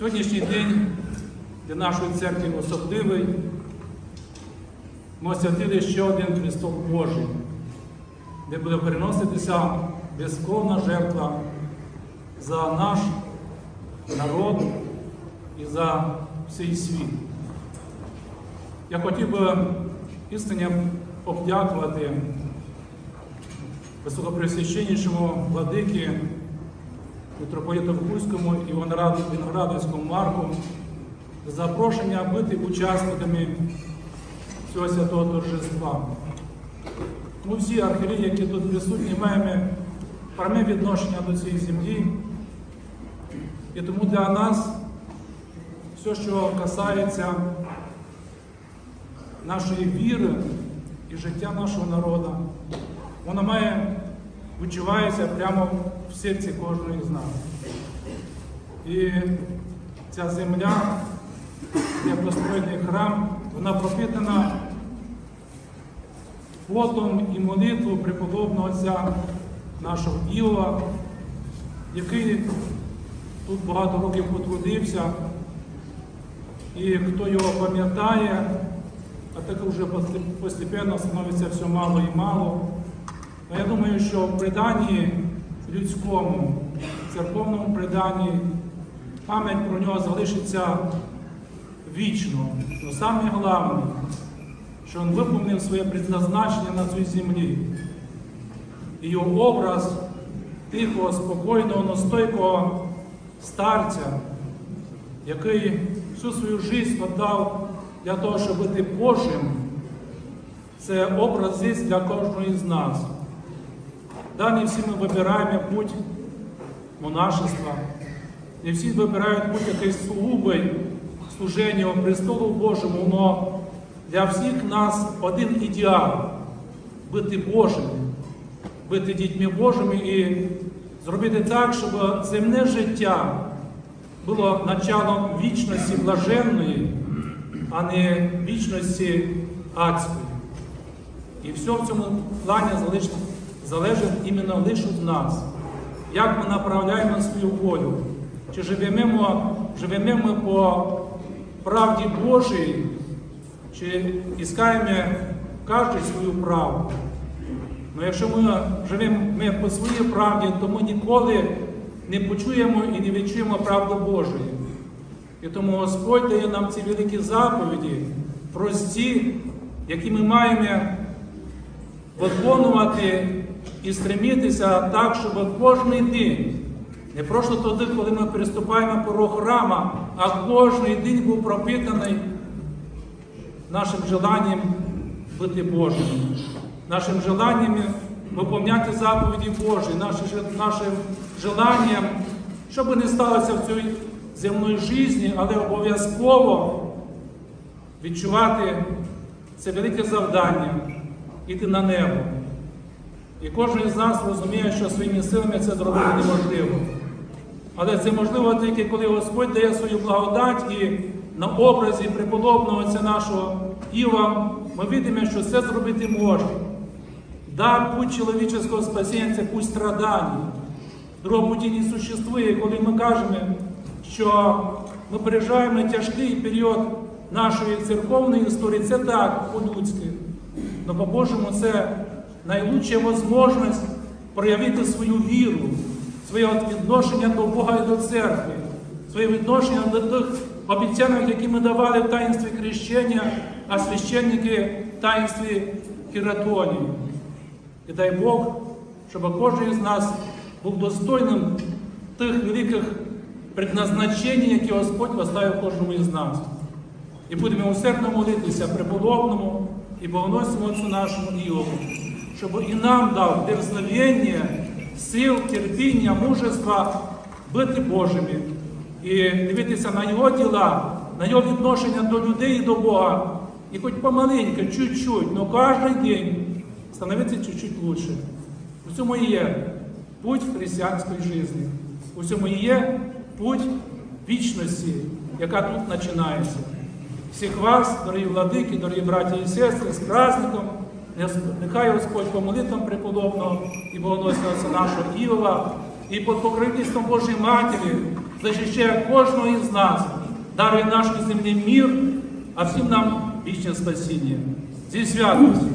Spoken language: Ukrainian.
Сьогоднішній день для нашої церкви особливий. Ми освятили ще один Христос Божий, де буде переноситися безкровна жертва за наш народ і за всій світ. Я хотів би істинно подякувати високопресвященнішому владикі митрополіту Вкурському і Виноградовському Марку запрошення бути учасниками цього святого торжества. Ми всі архірії, які тут присутні, маємо пряме відношення до цієї землі. І тому для нас все, що касається нашої віри і життя нашого народу, воно має відчувається прямо в серці кожного з нас. І ця земля, як достойний храм, вона пропитана потом і молитву преподобного отця нашого Іова, який тут багато років потрудився, і хто його пам'ятає, а так вже постепенно становиться все мало і мало. Я думаю, що в преданні людському, церковному преданні пам'ять про нього залишиться вічно. Но саме головне, що він виповнив своє предназначення на цій землі. І його образ тихого, спокійного, настойкого старця, який всю свою життя віддав для того, щоб бути Божим, це образ для кожного з нас. Да, не всі ми вибираємо путь монашества, не всі вибирають путь якийсь сугубий служення престолу Божому, но для всіх нас один ідеал бути Божими, бути дітьми Божими і зробити так, щоб земне життя було началом вічності блаженної, а не вічності адської. І все в цьому плані залежить, залежить іменно лише від нас. Як ми направляємо свою волю? Чи живемо, живемо по правді Божій, чи іскаємо кожен свою правду? Ну, якщо ми живемо ми по своїй правді, то ми ніколи не почуємо і не відчуємо правду Божої. І тому Господь дає нам ці великі заповіді, прості, які ми маємо виконувати і стремитися так, щоб кожен день, не просто тоді, коли ми переступаємо порог храма, а кожен день був пропитаний нашим желанням бути Божим, нашим желанням виповняти заповіді Божі, нашим, желанням, що би не сталося в цій земної житті, але обов'язково відчувати це велике завдання іти на небо. І кожен з нас розуміє, що своїми силами це зробити неможливо. Але це можливо тільки коли Господь дає свою благодать і на образі преподобного отця нашого Іва ми бачимо, що це зробити можна. Да, путь чоловічого спасіння це путь страдань. Другого путі не существує, коли ми кажемо, що ми переживаємо тяжкий період нашої церковної історії, це так, по-людськи. Но по-божому це найлучша можливість проявити свою віру, своє відношення до Бога і до церкви, своє відношення до тих обіцянок, які ми давали в таїнстві хрещення, а священники в таїнстві хіратонії. І дай Бог, щоб кожен з нас був достойним тих великих предназначень, які Господь поставив кожному із нас. І будемо усердно молитися преподобному і богоносному Отцю нашому Іову, щоб і нам дав дерзновення, сил, терпіння, мужества бути Божими і дивитися на Його діла, на Його відношення до людей і до Бога. І хоч помаленько, чуть-чуть, але кожен день становиться чуть-чуть лучше. У цьому і є путь християнської житті. У цьому і є путь вічності, яка тут починається. Всіх вас, дорогі владики, дорогі браті і сестри, з праздником. Нехай Господь по молитвам преподобного і богоносного нашого Ілова і під покровительством Божої Матері захищає кожного із нас, дарує наш землі мір, а всім нам вічне спасіння. Зі святості!